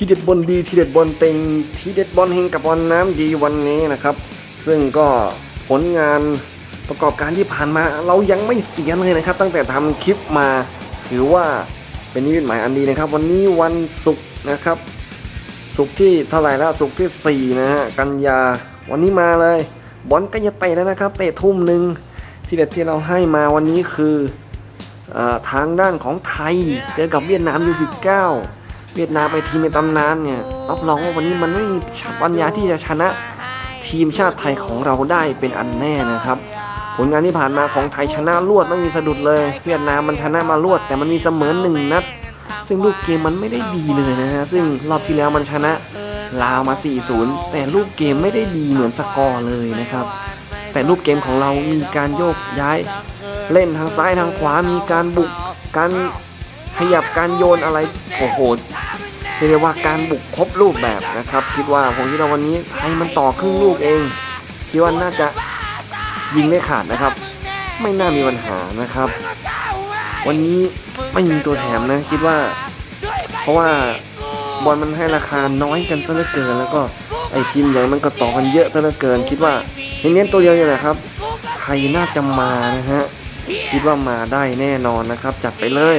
ทีเด็ดบอลดีทีเด็ดบอลเต็งทีเด็ดบอลเฮงกับบอลน้ำดีวันนี้นะครับ ซึ่งก็ผลงานประกอบการที่ผ่านมาเรายังไม่เสียเลยนะครับ ตั้งแต่ทำคลิปมาถือว่าเป็นนิมิตหมายอันดีนะครับ วันนี้วันศุกร์นะครับ ศุกร์ที่เท่าไหร่แล้วศุกร์ที่4นะฮะกันยาวันนี้มาเลยบอลก็จะเตะแล้วนะครับ เตะทุ่มหนึ่งที่เด็ดที่เราให้มาวันนี้คืออทางด้านของไทยเจอกับเวียดนามยูสิบเก้า เวียดนามไปทีมในตำนานเนี่ยรับรองว่าวันนี้มันไม่มีปัญญาที่จะชนะทีมชาติไทยของเราได้เป็นอันแน่นะครับ ผลงานที่ผ่านมาของไทยชนะรวดไม่มีสะดุดเลย เวียดนามมันชนะมารวด แต่มันมีเสมอหนึ่งนัด ซึ่งลูกเกมมันไม่ได้ดีเลยนะฮะซึ่งรอบที่แล้วมันชนะลาวมา 4-0 แต่ลูกเกมไม่ได้ดีเหมือนสกอร์เลยนะครับ แต่ลูกเกมของเรามีการโยกย้าย เล่นทางซ้ายทางขวามีการบุกการ ขยับการโยนอะไรโอ้โหเรียกว่าการบุกครบรูปแบบนะครับ คิดว่าผมคิดว่าวันนี้ไทยมันต่อครึ่งลูกเองคิดว่าน่าจะยิงได้ขาดนะครับ ไม่น่ามีปัญหานะครับ วันนี้ไม่มีตัวแถมนะ คิดว่า เพราะว่าบอลมันให้ราคาน้อยกันซะเหลือเกิน แล้วก็ไอทีมใหญ่มันก็ต่อกันเยอะซะเหลือเกิน คิดว่าเน้นๆตัวเดียวเนี่ยแหละครับไทยน่าจะมานะฮะคิดว่ามาได้แน่นอนนะครับ จัดไปเลย